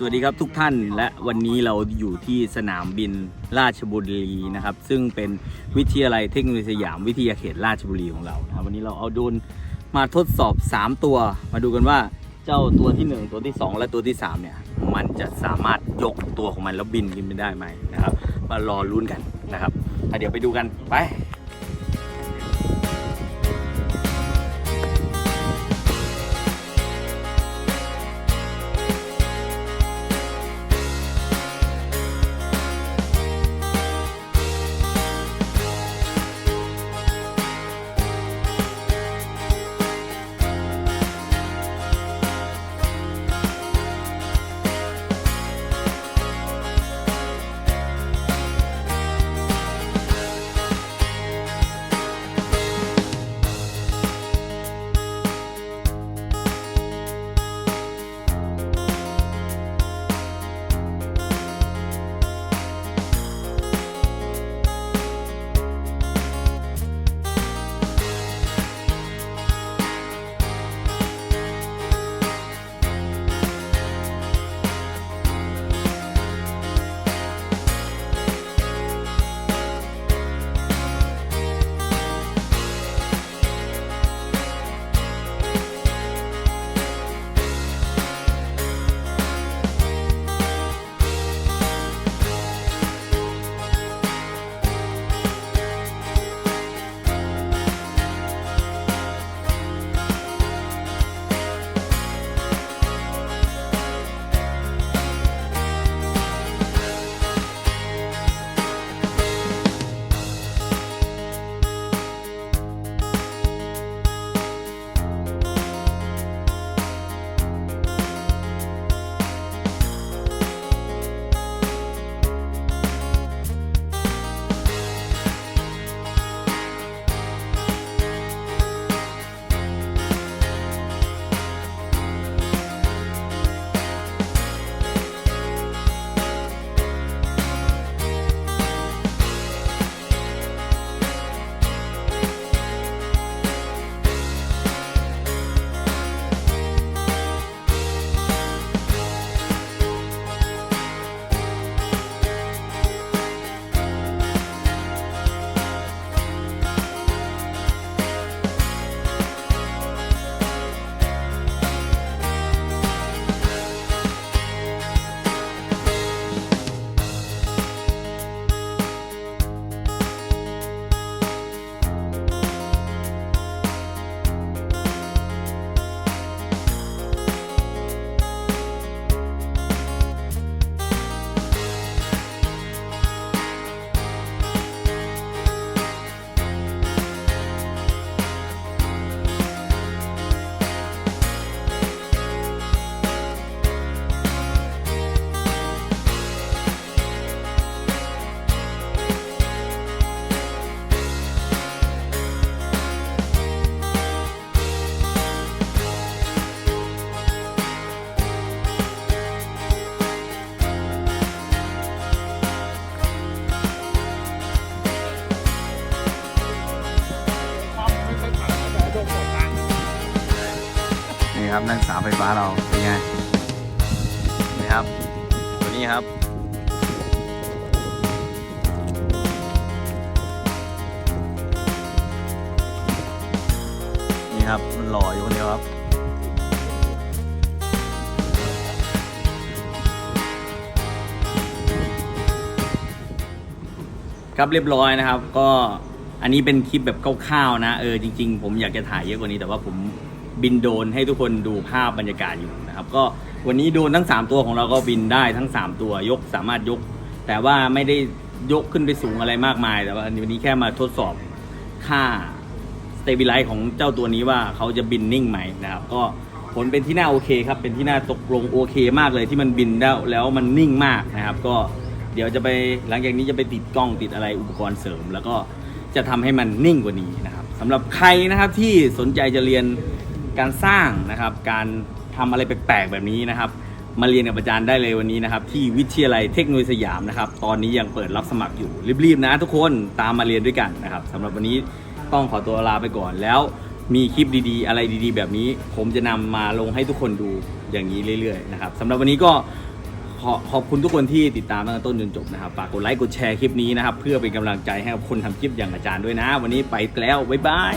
สวัสดีครับทุกท่านและวันนี้เราอยู่ที่สนามบินราชบุรีนะครับ ซึ่งเป็นวิทยาลัยเทคโนโลยีสยามวิทยาเขตราชบุรีของเรานะครับวันนี้เราเอาโดรนมาทดสอบ 3 ตัว มาดูกันว่าเจ้าตัวที่ 1 ตัวที่ 2 และตัวที่ 3 เนี่ย มันจะสามารถยกตัวของมันแล้วบินขึ้นไปได้ไหมนะครับมารอลุ้นกันนะครับเดี๋ยวไปดูกันไป นี่ครับนักศึกษาไฟฟ้าเราเป็นไงนี่ครับ ตัวนี้ครับนี่ครับมันหล่ออยู่คนเดียวครับครับเรียบร้อยนะครับ ก็อันนี้เป็นคลิปแบบคร่าวๆนะเออจริง ๆ ผมอยากจะถ่ายเยอะกว่านี้แต่ว่าผม บินโดนให้ทุกคนดูภาพบรรยากาศอยู่นะครับ ก็วันนี้โดนทั้ง 3 ตัวของเราก็บินได้ทั้ง 3 ตัวยกสามารถยก แต่ว่าไม่ได้ยกขึ้นไปสูงอะไรมากมาย แต่ว่าวันนี้แค่มาทดสอบค่าสเต b ิไลซ์ของเจ้าตัวนี้ว่าเขาจะบินนิ่งไหมนะครับ ก็ผลเป็นที่น่าโอเคครับเป็นที่น่าตกลงโอเคมากเลยที่มันบินได้แล้วมันนิ่งมากนะครับ ก็เดี๋ยวจะไปหลังจากนี้จะไปติดกล้องติดอะไรอุปกรณ์เสริม แล้วก็จะทำให้มันนิ่งกว่านี้นะครับสำหรับใครนะครับที่สนใจจะเรียน การสร้างนะครับ การทำอะไรแปลกๆแบบนี้นะครับ มาเรียนกับอาจารย์ได้เลยวันนี้นะครับ ที่วิทยาลัยเทคโนโลยีสยามนะครับ ตอนนี้ยังเปิดรับสมัครอยู่รีบๆนะทุกคนตามมาเรียนด้วยกันนะครับสำหรับวันนี้ต้องขอตัวลาไปก่อนแล้วมีคลิปดีๆ อะไรดีๆ แบบนี้ ผมจะนำมาลงให้ทุกคนดูอย่างนี้เรื่อยๆนะครับสำหรับวันนี้ก็ขอขอบคุณทุกคนที่ติดตามตั้งแต่ต้นจนจบนะครับฝากกดไลค์กดแชร์คลิปนี้นะครับ เพื่อเป็นกำลังใจให้กับคนทำคลิปอย่างอาจารย์ด้วยนะ วันนี้ไปแล้ว บ๊ายบาย